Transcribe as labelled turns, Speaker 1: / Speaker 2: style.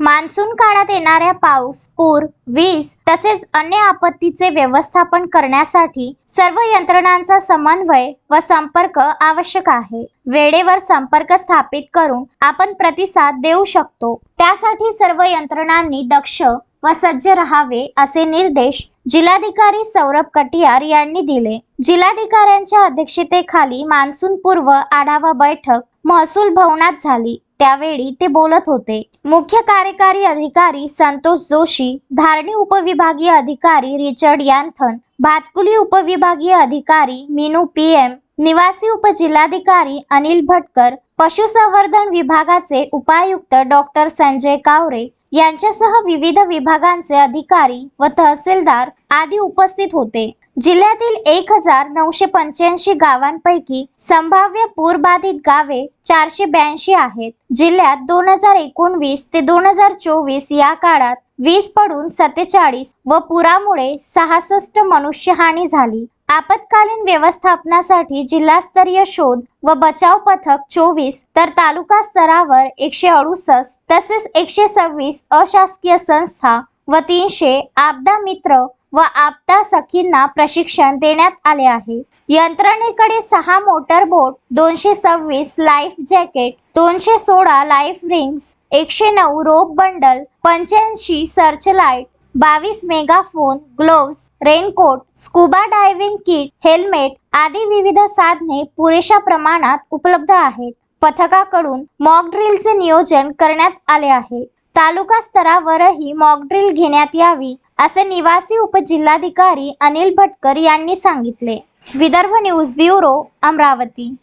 Speaker 1: Monsoon काळात येणाऱ्या पाऊस पूर वीज तसेच अन्य आपत्तीचे व्यवस्थापन करण्यासाठी सर्व यंत्रणांचा समन्वय व संपर्क आवश्यक आहे. वेळेवर संपर्क स्थापित करून आपण प्रतिसाद देऊ शकतो. त्यासाठी सर्व यंत्रणांनी दक्ष व सज्ज राहावे असे निर्देश जिल्हाधिकारी सौरभ कटियार यांनी दिले. जिल्हाधिकाऱ्यांच्या अध्यक्षतेखाली मान्सून पूर्व आढावा बैठक महसूल भवनात झाली. त्यावेळी ते बोलत होते मुख्य कार्यकारी अधिकारी संतोष जोशी धारणी उपविभागीय अधिकारी रिचर्ड यांथन भातकुली उपविभागीय अधिकारी मीनू पी एम निवासी उपजिल्हाधिकारी अनिल भटकर पशुसंवर्धन विभागाचे उपायुक्त डॉक्टर संजय कावरे यांच्यासह विविध विभागांचे अधिकारी व तहसीलदार आदी उपस्थित होते. जिल्ह्यातील एक हजार नऊशे पंच्याऐंशी गावांपैकी संभाव्य पूरबाधित गावे चारशे ब्याऐंशी आहेत. जिल्ह्यात दोन हजार एकोणवीस ते दोन हजार चोवीस या काळात वीज पडून सत्तेचाळीस व पुरामुळे सहासष्ट मनुष्यहानी झाली. आपत्कालीन व्यवस्थापनासाठी जिल्हास्तरीय शोध व बचाव पथक चोवीस तर तालुका स्तरावर एकशे अडुसष्ट तसेच एकशे सव्वीस अशासकीय संस्था व तीनशे आपदा मित्र व आपदा सखींना प्रशिक्षण देण्यात आले आहे. यंत्रणेकडे सहा मोटर बोट दोनशे सव्वीस लाईफ जॅकेट दोनशे सोळा लाईफ रिंग्स एकशे नऊ रोप बंडल पंच्याऐंशी सर्च लाइट बावीस megaphone gloves raincoat scuba diving kit helmet आदी विविध साधने पुरेशा प्रमाणात उपलब्ध आहेत. पथकाकडून मॉक ड्रिलचे नियोजन करण्यात आले आहे. तालुका स्तरावरही मॉक ड्रिल घेण्यात यावी असे निवासी उपजिल्हाधिकारी अनिल भटकर यांनी सांगितले. Vidarbha news bureau Amravati.